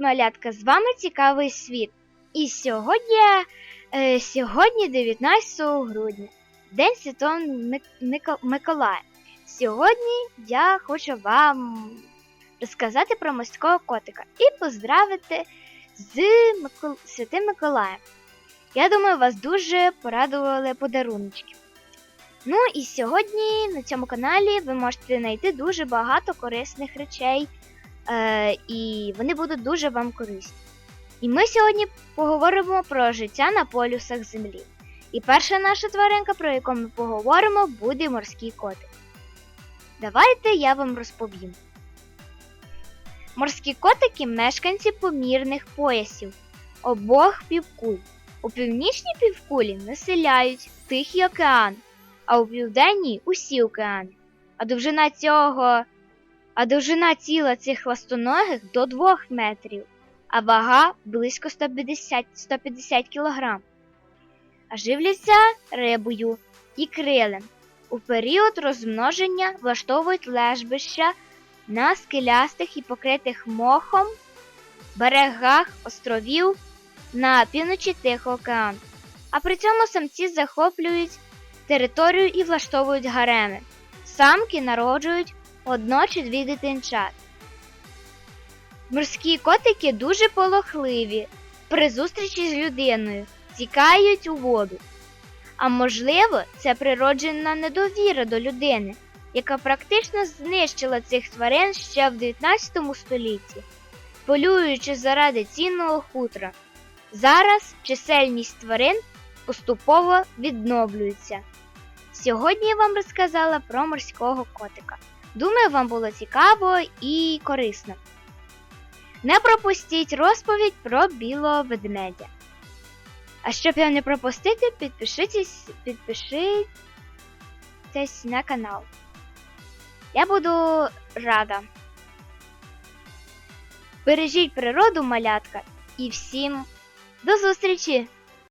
малятка! З вами цікавий світ. І сьогодні, е, сьогодні 19 грудня, День Святого Миколая. Сьогодні я хочу вам розказати про морського котика і поздравити з Микол... Святим Миколаєм. Я думаю, вас дуже порадували подарунки. Ну і сьогодні на цьому каналі ви можете знайти дуже багато корисних речей, е, і вони будуть дуже вам корисні. І ми сьогодні поговоримо про життя на полюсах землі. І перша наша тваринка, про яку ми поговоримо, буде морський котик. Давайте я вам розповім. Морські котики мешканці помірних поясів обох півкуль. У північній півкулі населяють Тихий океан, а у південній усі океани. А довжина цього, а довжина тіла цих хвастоногих до 2 метрів, а вага близько 150, 150 кг. А живляться рибою і крилем. У період розмноження влаштовують лежбища на скелястих і покритих мохом берегах островів на півночі Тихого океану. А при цьому самці захоплюють територію і влаштовують гареми. Самки народжують одно чи дві дитинчат. Морські котики дуже полохливі. При зустрічі з людиною тікають у воду. А можливо, це природжена недовіра до людини, яка практично знищила цих тварин ще в 19 столітті, полюючи заради цінного хутра. Зараз чисельність тварин поступово відновлюється. Сьогодні я вам розказала про морського котика. Думаю, вам було цікаво і корисно. Не пропустіть розповідь про білого ведмедя. А щоб його не пропустити, підпишитесь, підпишитесь на канал. Я буду рада. Бережіть природу, малятка, і всім до зустрічі!